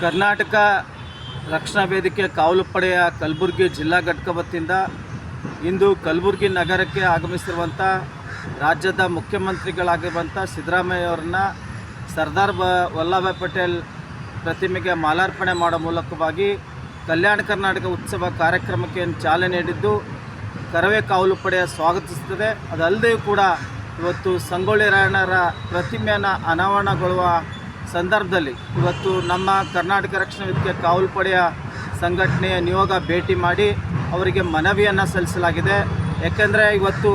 ಕರ್ನಾಟಕ ರಕ್ಷಣಾ ವೇದಿಕೆ ಕಾವಲು ಪಡೆಯ ಕಲಬುರಗಿ ಜಿಲ್ಲಾ ಘಟಕ ವತಿಯಿಂದ ಇಂದು ಕಲಬುರಗಿ ನಗರಕ್ಕೆ ಆಗಮಿಸಿರುವಂಥ ರಾಜ್ಯದ ಮುಖ್ಯಮಂತ್ರಿಗಳಾಗಿರುವಂಥ ಸಿದ್ದರಾಮಯ್ಯ ಅವರನ್ನ ಸರ್ದಾರ್ ಬ ವಲ್ಲಭಾಯ್ ಪಟೇಲ್ ಪ್ರತಿಮೆಗೆ ಮಾಲಾರ್ಪಣೆ ಮಾಡೋ ಮೂಲಕವಾಗಿ ಕಲ್ಯಾಣ ಕರ್ನಾಟಕ ಉತ್ಸವ ಕಾರ್ಯಕ್ರಮಕ್ಕೆ ಚಾಲನೆ ನೀಡಿದ್ದು ಕರವೇ ಕಾವಲು ಪಡೆಯ ಸ್ವಾಗತಿಸುತ್ತದೆ. ಅದಲ್ಲದೆ ಕೂಡ ಇವತ್ತು ಸಂಗೊಳ್ಳಿ ರಾಯಣ್ಣರ ಪ್ರತಿಮೆಯನ್ನು ಅನಾವರಣಗೊಳ್ಳುವ ಸಂದರ್ಭದಲ್ಲಿ ಇವತ್ತು ನಮ್ಮ ಕರ್ನಾಟಕ ರಕ್ಷಣಾ ವೇದಿಕೆ ಕಾವಲು ಪಡೆಯ ಸಂಘಟನೆಯ ನಿಯೋಗ ಭೇಟಿ ಮಾಡಿ ಅವರಿಗೆ ಮನವಿಯನ್ನು ಸಲ್ಲಿಸಲಾಗಿದೆ. ಯಾಕೆಂದರೆ ಇವತ್ತು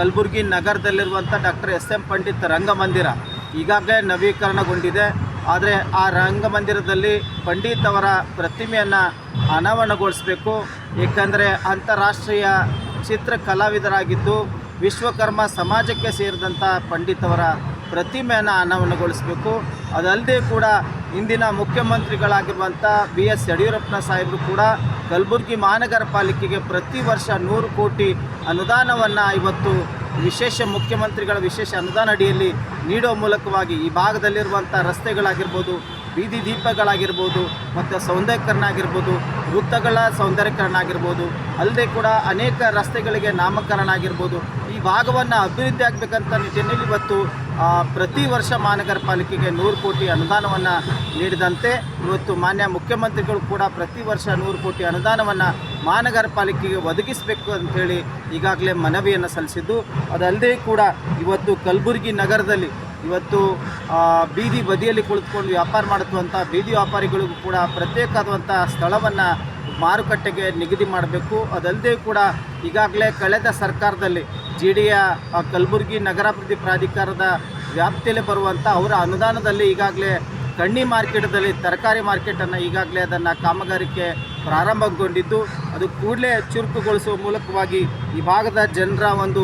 Kalaburagi ನಗರದಲ್ಲಿರುವಂಥ doctor S M Pandit Rangamandira ಈಗಾಗಲೇ ನವೀಕರಣಗೊಂಡಿದೆ. ಆದರೆ ಆ ರಂಗಮಂದಿರದಲ್ಲಿ ಪಂಡಿತ್ ಅವರ ಪ್ರತಿಮೆಯನ್ನು ಅನಾವರಣಗೊಳಿಸಬೇಕು. ಏಕೆಂದರೆ ಅಂತಾರಾಷ್ಟ್ರೀಯ ಚಿತ್ರ ಕಲಾವಿದರಾಗಿದ್ದು ವಿಶ್ವಕರ್ಮ ಸಮಾಜಕ್ಕೆ ಸೇರಿದಂಥ ಪಂಡಿತ್ ಅವರ ಪ್ರತಿಮೆಯನ್ನು ಅನಾವರಣಗೊಳಿಸಬೇಕು. ಅದಲ್ಲದೆ ಕೂಡ ಇಂದಿನ ಮುಖ್ಯಮಂತ್ರಿಗಳಾಗಿರುವಂಥ ಬಿ ಎಸ್ ಯಡಿಯೂರಪ್ಪನ ಸಾಹೇಬರು ಕೂಡ ಕಲಬುರಗಿ ಮಹಾನಗರ ಪಾಲಿಕೆಗೆ ಪ್ರತಿ ವರ್ಷ ನೂರು ಕೋಟಿ ಅನುದಾನವನ್ನು ಇವತ್ತು ವಿಶೇಷ ಮುಖ್ಯಮಂತ್ರಿಗಳ ವಿಶೇಷ ಅನುದಾನ ಅಡಿಯಲ್ಲಿ ನೀಡೋ ಮೂಲಕವಾಗಿ ಈ ಭಾಗದಲ್ಲಿರುವಂಥ ರಸ್ತೆಗಳಾಗಿರ್ಬೋದು, ಬೀದಿ ದೀಪಗಳಾಗಿರ್ಬೋದು, ಮತ್ತು ಸೌಂದರ್ಯಕರಣ ಆಗಿರ್ಬೋದು ವೃತ್ತಗಳ ಸೌಂದರ್ಯಕರಣ ಆಗಿರ್ಬೋದು ಅಲ್ಲದೆ ಕೂಡ ಅನೇಕ ರಸ್ತೆಗಳಿಗೆ ನಾಮಕರಣ ಆಗಿರ್ಬೋದು, ಈ ಭಾಗವನ್ನು ಅಭಿವೃದ್ಧಿ ಆಗಬೇಕಂತ ನಿಟ್ಟಿನಲ್ಲಿ ಇವತ್ತು ಪ್ರತಿ ವರ್ಷ ಮಹಾನಗರ ಪಾಲಿಕೆಗೆ ನೂರು ಕೋಟಿ ಅನುದಾನವನ್ನು ನೀಡಿದಂತೆ ಇವತ್ತು ಮಾನ್ಯ ಮುಖ್ಯಮಂತ್ರಿಗಳು ಕೂಡ ಪ್ರತಿ ವರ್ಷ ನೂರು ಕೋಟಿ ಅನುದಾನವನ್ನು ಮಹಾನಗರ ಪಾಲಿಕೆಗೆ ಒದಗಿಸಬೇಕು ಅಂಥೇಳಿ ಈಗಾಗಲೇ ಮನವಿಯನ್ನು ಸಲ್ಲಿಸಿದ್ದು. ಅದಲ್ಲದೆ ಕೂಡ ಇವತ್ತು ಕಲಬುರಗಿ ನಗರದಲ್ಲಿ ಇವತ್ತು ಬೀದಿ ಬದಿಯಲ್ಲಿ ಕುಳಿತುಕೊಂಡು ವ್ಯಾಪಾರ ಮಾಡುವಂಥ ಬೀದಿ ವ್ಯಾಪಾರಿಗಳಿಗೂ ಕೂಡ ಪ್ರತ್ಯೇಕವಾದಂಥ ಸ್ಥಳವನ್ನು ಮಾರುಕಟ್ಟೆಗೆ ನಿಗದಿ ಮಾಡಬೇಕು. ಅದಲ್ಲದೆ ಕೂಡ ಈಗಾಗಲೇ ಕಳೆದ ಸರ್ಕಾರದಲ್ಲಿ ಜಿ ಡಿಯ ಕಲಬುರಗಿ ನಗರಾಭಿವೃದ್ಧಿ ಪ್ರಾಧಿಕಾರದ ವ್ಯಾಪ್ತಿಯಲ್ಲಿ ಬರುವಂಥ ಅವರ ಅನುದಾನದಲ್ಲಿ ಈಗಾಗಲೇ ಕಣ್ಣಿ ಮಾರ್ಕೆಟದಲ್ಲಿ ತರಕಾರಿ ಮಾರ್ಕೆಟನ್ನು ಈಗಾಗಲೇ ಅದನ್ನು ಕಾಮಗಾರಿಕೆ ಪ್ರಾರಂಭಗೊಂಡಿದ್ದು ಅದು ಕೂಡಲೇ ಚುರುಕುಗೊಳಿಸುವ ಮೂಲಕವಾಗಿ ಈ ಭಾಗದ ಜನರ ಒಂದು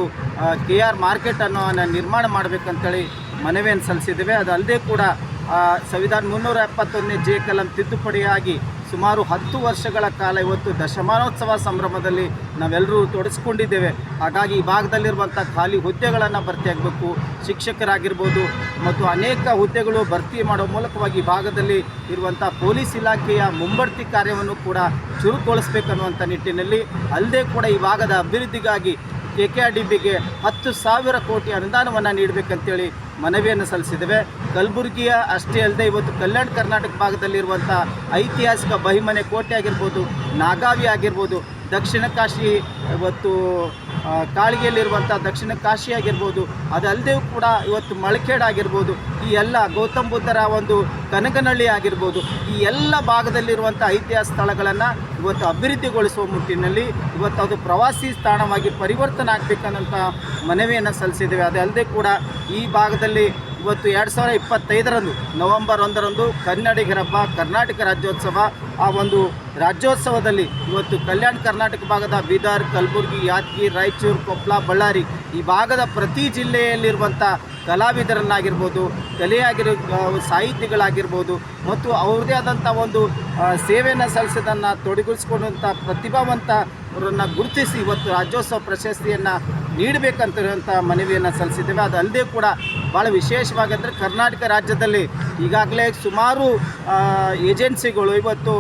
ಕೆ ಆರ್ ಮಾರ್ಕೆಟನ್ನು ನಿರ್ಮಾಣ ಮಾಡಬೇಕಂತೇಳಿ ಮನವಿಯನ್ನು ಸಲ್ಲಿಸಿದ್ದೇವೆ. ಅದಲ್ಲದೆ ಕೂಡ ಆ, ಸಂವಿಧಾನ ಮುನ್ನೂರ ಎಪ್ಪತ್ತೊಂದನೇ ಜೆ ಕಲಂ ತಿದ್ದುಪಡಿಯಾಗಿ ಸುಮಾರು ಹತ್ತು ವರ್ಷಗಳ ಕಾಲ ಇವತ್ತು ದಶಮಾನೋತ್ಸವ ಸಂಭ್ರಮದಲ್ಲಿ ನಾವೆಲ್ಲರೂ ತೊಡಸ್ಕೊಂಡಿದ್ದೇವೆ. ಹಾಗಾಗಿ ಈ ಭಾಗದಲ್ಲಿರುವಂಥ ಖಾಲಿ ಹುದ್ದೆಗಳನ್ನು ಭರ್ತಿಯಾಗಬೇಕು ಶಿಕ್ಷಕರಾಗಿರ್ಬೋದು ಮತ್ತು ಅನೇಕ ಹುದ್ದೆಗಳು ಭರ್ತಿ ಮಾಡೋ ಮೂಲಕವಾಗಿ ಈ ಭಾಗದಲ್ಲಿ ಇರುವಂಥ ಪೊಲೀಸ್ ಇಲಾಖೆಯ ಮುಂಬಡ್ತಿ ಕಾರ್ಯವನ್ನು ಕೂಡ ಚುರುಕುಗೊಳಿಸಬೇಕನ್ನುವಂಥ ನಿಟ್ಟಿನಲ್ಲಿ ಅಲ್ಲದೆ ಕೂಡ ಈ ಭಾಗದ ಅಭಿವೃದ್ಧಿಗಾಗಿ ಕೆ ಕೆ ಆರ್ ಡಿ ಬಿಗೆ ಹತ್ತು ಸಾವಿರ ಕೋಟಿ ಅನುದಾನವನ್ನು ನೀಡಬೇಕಂತೇಳಿ ಮನವಿಯನ್ನು ಸಲ್ಲಿಸಿದ್ದೇವೆ. ಕಲಬುರಗಿಯ ಅಷ್ಟೇ ಅಲ್ಲದೆ ಇವತ್ತು ಕಲ್ಯಾಣ ಕರ್ನಾಟಕ ಭಾಗದಲ್ಲಿರುವಂಥ ಐತಿಹಾಸಿಕ ಬಹಿಮನೆ ಕೋಟೆ ಆಗಿರ್ಬೋದು, ನಾಗಾವಿ ಆಗಿರ್ಬೋದು, ದಕ್ಷಿಣ ಕಾಶಿ, ಇವತ್ತು ಕಾಳಿಗೆಯಲ್ಲಿರುವಂಥ ದಕ್ಷಿಣ ಕಾಶಿ ಆಗಿರ್ಬೋದು ಅದಲ್ಲದೆ ಕೂಡ ಇವತ್ತು ಮಳಖೇಡ್ ಆಗಿರ್ಬೋದು ಈ ಎಲ್ಲ ಗೌತಮ್ ಬುದ್ಧರ ಒಂದು ಕನಕನಹಳ್ಳಿ ಆಗಿರ್ಬೋದು, ಈ ಎಲ್ಲ ಭಾಗದಲ್ಲಿರುವಂಥ ಐತಿಹಾಸಿಕ ಸ್ಥಳಗಳನ್ನು ಇವತ್ತು ಅಭಿವೃದ್ಧಿಗೊಳಿಸುವ ಮುಟ್ಟಿನಲ್ಲಿ ಇವತ್ತು ಅದು ಪ್ರವಾಸಿ ತಾಣವಾಗಿ ಪರಿವರ್ತನೆ ಆಗಬೇಕನ್ನೋಂಥ ಮನವಿಯನ್ನು ಸಲ್ಲಿಸಿದ್ದೇವೆ. ಅದಲ್ಲದೆ ಕೂಡ ಈ ಭಾಗದಲ್ಲಿ ಇವತ್ತು ಎರಡು ಸಾವಿರದ ಇಪ್ಪತ್ತೈದರಂದು, ನವೆಂಬರ್ ಒಂದರಂದು ಕನ್ನಡಿಗರ ಹಬ್ಬ ಕರ್ನಾಟಕ ರಾಜ್ಯೋತ್ಸವ ಆ ಒಂದು ರಾಜ್ಯೋತ್ಸವದಲ್ಲಿ ಇವತ್ತು ಕಲ್ಯಾಣ ಕರ್ನಾಟಕ ಭಾಗದ ಬೀದರ್, ಕಲಬುರಗಿ, ಯಾದಗಿರಿ, ರಾಯಚೂರು ಕೊಪ್ಪಳ ಬಳ್ಳಾರಿ ಈ ಭಾಗದ ಪ್ರತಿ ಜಿಲ್ಲೆಯಲ್ಲಿರುವಂಥ ಕಲಾವಿದರನ್ನಾಗಿರ್ಬೋದು, ಕಲೆಯಾಗಿರೋ ಸಾಹಿತಿಗಳಾಗಿರ್ಬೋದು ಮತ್ತು ಅವ್ರದ್ದೇ ಆದಂಥ ಒಂದು ಸೇವೆಯನ್ನು ಸಲ್ಲಿಸೋದನ್ನು ತೊಡಗಿಸ್ಕೊಂಡಂಥ ಪ್ರತಿಭಾವಂತರನ್ನು ಗುರುತಿಸಿ ಇವತ್ತು ರಾಜ್ಯೋತ್ಸವ ಪ್ರಶಸ್ತಿಯನ್ನು ನೀಡಬೇಕಂತಿರುವಂಥ ಮನವಿಯನ್ನು ಸಲ್ಲಿಸಿದ್ದೇವೆ. ಅದಲ್ಲದೆ ಕೂಡ ಭಾಳ ವಿಶೇಷವಾಗಿ ಅಂದರೆ ಕರ್ನಾಟಕ ರಾಜ್ಯದಲ್ಲಿ ಈಗಾಗಲೇ ಸುಮಾರು ಏಜೆನ್ಸಿಗಳು ಇವತ್ತು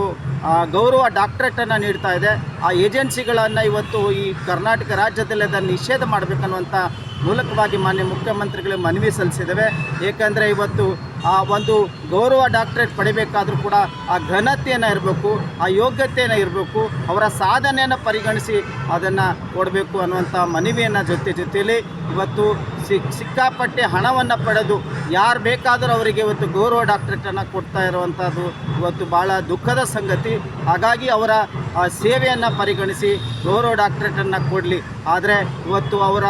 ಗೌರವ ಡಾಕ್ಟ್ರೇಟನ್ನು ನೀಡ್ತಾ ಇದೆ. ಆ ಏಜೆನ್ಸಿಗಳನ್ನು ಇವತ್ತು ಈ ಕರ್ನಾಟಕ ರಾಜ್ಯದಲ್ಲಿ ಅದನ್ನು ನಿಷೇಧ ಮಾಡಬೇಕನ್ನುವಂಥ ಮೂಲಕವಾಗಿ ಮಾನ್ಯ ಮುಖ್ಯಮಂತ್ರಿಗಳಿಗೆ ಮನವಿ ಸಲ್ಲಿಸಿದ್ದೇವೆ ಏಕೆಂದರೆ ಇವತ್ತು ಆ ಒಂದು ಗೌರವ ಡಾಕ್ಟ್ರೇಟ್ ಪಡಿಬೇಕಾದರೂ ಕೂಡ ಆ ಘನತೆಯನ್ನು ಇರಬೇಕು, ಆ ಯೋಗ್ಯತೆಯನ್ನು ಇರಬೇಕು, ಅವರ ಸಾಧನೆಯನ್ನು ಪರಿಗಣಿಸಿ ಅದನ್ನು ಕೊಡಬೇಕು ಅನ್ನುವಂಥ ಮನವಿಯನ್ನು ಜೊತೆ ಜೊತೆಯಲ್ಲಿ ಇವತ್ತು ಸಿಕ್ ಸಿಕ್ಕಾಪಟ್ಟೆ ಹಣವನ್ನು ಪಡೆದು ಯಾರು ಬೇಕಾದರೂ ಅವರಿಗೆ ಇವತ್ತು ಗೌರವ ಡಾಕ್ಟ್ರೇಟನ್ನು ಕೊಡ್ತಾ ಇರುವಂಥದ್ದು ಇವತ್ತು ಭಾಳ ದುಃಖದ ಸಂಗತಿ. ಹಾಗಾಗಿ ಅವರ ಸೇವೆಯನ್ನು ಪರಿಗಣಿಸಿ ಗೌರವ ಡಾಕ್ಟ್ರೇಟನ್ನು ಕೊಡಲಿ. ಆದರೆ ಇವತ್ತು ಅವರ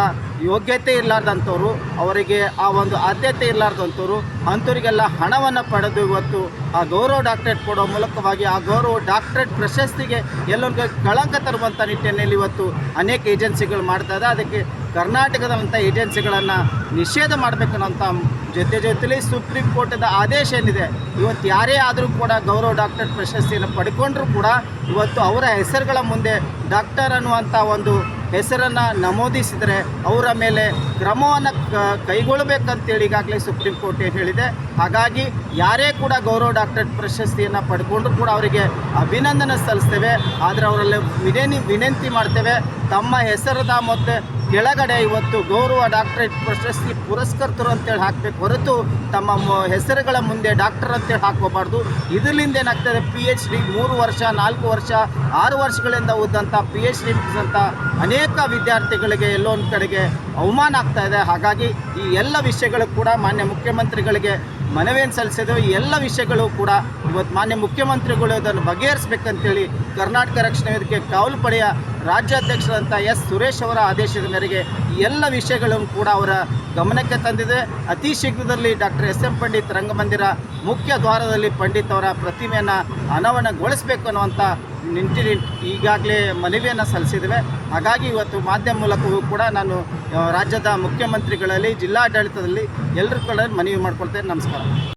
ಯೋಗ್ಯತೆ ಇರಲಾರ್ದಂಥವ್ರು, ಅವರಿಗೆ ಆ ಒಂದು ಆದ್ಯತೆ ಇರಲಾರ್ದಂಥವ್ರು, ಅಂಥವರಿಗೆಲ್ಲ ಹಣವನ್ನು ಪಡೆದು ಇವತ್ತು ಆ ಗೌರವ ಡಾಕ್ಟ್ರೇಟ್ ಕೊಡೋ ಮೂಲಕವಾಗಿ ಆ ಗೌರವ ಡಾಕ್ಟ್ರೇಟ್ ಪ್ರಶಸ್ತಿಗೆ ಎಲ್ಲೊಂದು ಕಳಂಕ ತರುವಂಥ ನಿಟ್ಟಿನಲ್ಲಿ ಇವತ್ತು ಅನೇಕ ಏಜೆನ್ಸಿಗಳು ಮಾಡ್ತಾ ಇದೆ ಅದಕ್ಕೆ ಕರ್ನಾಟಕದಂಥ ಏಜೆನ್ಸಿಗಳನ್ನು ನಿಷೇಧ ಮಾಡಬೇಕನ್ನೋಂಥ ಜೊತೆ ಜೊತೆಲಿ ಸುಪ್ರೀಂ ಕೋರ್ಟದ ಆದೇಶ ಏನಿದೆ, ಇವತ್ತು ಯಾರೇ ಆದರೂ ಕೂಡ ಗೌರವ ಡಾಕ್ಟರ್ ಪ್ರಶಸ್ತಿಯನ್ನು ಪಡ್ಕೊಂಡ್ರೂ ಕೂಡ ಇವತ್ತು ಅವರ ಹೆಸರುಗಳ ಮುಂದೆ ಡಾಕ್ಟರ್ ಅನ್ನುವಂಥ ಒಂದು ಹೆಸರನ್ನು ನಮೂದಿಸಿದರೆ ಅವರ ಮೇಲೆ ಕ್ರಮವನ್ನು ಕೈಗೊಳ್ಳಬೇಕಂತೇಳಿ ಈಗಾಗಲೇ ಸುಪ್ರೀಂ ಕೋರ್ಟ್ ಹೇಳಿದೆ. ಹಾಗಾಗಿ ಯಾರೇ ಕೂಡ ಗೌರವ ಡಾಕ್ಟರೇಟ್ ಪ್ರಶಸ್ತಿಯನ್ನು ಪಡ್ಕೊಂಡ್ರೂ ಕೂಡ ಅವರಿಗೆ ಅಭಿನಂದನೆ ಸಲ್ಲಿಸ್ತೇವೆ. ಆದರೆ ಅವರಲ್ಲಿ ವಿನೇನಿ ವಿನಂತಿ ಮಾಡ್ತೇವೆ. ತಮ್ಮ ಹೆಸರದ ಮತ್ತು ಕೆಳಗಡೆ ಇವತ್ತು ಗೌರವ ಡಾಕ್ಟರೇಟ್ ಪ್ರಶಸ್ತಿ ಪುರಸ್ಕರ್ತರು ಅಂತೇಳಿ ಹಾಕಬೇಕು ಹೊರತು ತಮ್ಮ ಹೆಸರುಗಳ ಮುಂದೆ ಡಾಕ್ಟರ್ ಅಂತೇಳಿ ಹಾಕೋಬಾರ್ದು ಇದರಿಂದ ಏನಾಗ್ತದೆ? ಪಿ ಎಚ್ ಡಿ ಮೂರು ವರ್ಷ, ನಾಲ್ಕು ವರ್ಷ, ಆರು ವರ್ಷಗಳಿಂದ ಓದಂಥ ಪಿ ಎಚ್ ಡಿ ಮುಗಿಸಿದಂಥ ಅನೇಕ ವಿದ್ಯಾರ್ಥಿಗಳಿಗೆ ಎಲ್ಲೋ ಒಂದು ಕಡೆಗೆ ಅವಮಾನ ಆಗ್ತಾ ಇದೆ. ಹಾಗಾಗಿ ಈ ಎಲ್ಲ ವಿಷಯಗಳು ಕೂಡ ಮಾನ್ಯ ಮುಖ್ಯಮಂತ್ರಿಗಳಿಗೆ ಮನವಿಯನ್ನು ಸಲ್ಲಿಸಿದ್ರು ಎಲ್ಲ ವಿಷಯಗಳು ಕೂಡ ಇವತ್ತು ಮಾನ್ಯ ಮುಖ್ಯಮಂತ್ರಿಗಳು ಅದನ್ನು ಬಗೆಹರಿಸಬೇಕಂತೇಳಿ ಕರ್ನಾಟಕ ರಕ್ಷಣಾ ವೇದಿಕೆ ಕಾವಲು ಪಡೆಯ ರಾಜ್ಯಾಧ್ಯಕ್ಷರಂಥ ಎಸ್ ಸುರೇಶ್ ಅವರ ಆದೇಶದ ಮೇರೆಗೆ ಎಲ್ಲ ವಿಷಯಗಳನ್ನು ಕೂಡ ಅವರ ಗಮನಕ್ಕೆ ತಂದಿದೆ. ಅತಿ ಶೀಘ್ರದಲ್ಲಿ doctor S M Pandit Rangamandira ಮುಖ್ಯ ದ್ವಾರದಲ್ಲಿ ಪಂಡಿತ್ ಅವರ ಪ್ರತಿಮೆಯನ್ನು ಅನಾವರಣಗೊಳಿಸಬೇಕು ಅನ್ನುವಂಥ ನಿಂತಿ ಈಗಾಗಲೇ ಮನವಿಯನ್ನು ಸಲ್ಲಿಸಿದ್ದೇವೆ. ಹಾಗಾಗಿ ಇವತ್ತು ಮಾಧ್ಯಮ ಮೂಲಕವೂ ಕೂಡ ನಾನು ರಾಜ್ಯದ ಮುಖ್ಯಮಂತ್ರಿಗಳಲ್ಲಿ ಜಿಲ್ಲಾಡಳಿತದಲ್ಲಿ ಎಲ್ಲರೂ ಕೂಡ ಮನವಿ ಮಾಡ್ಕೊಳ್ತೇನೆ. ನಮಸ್ಕಾರ.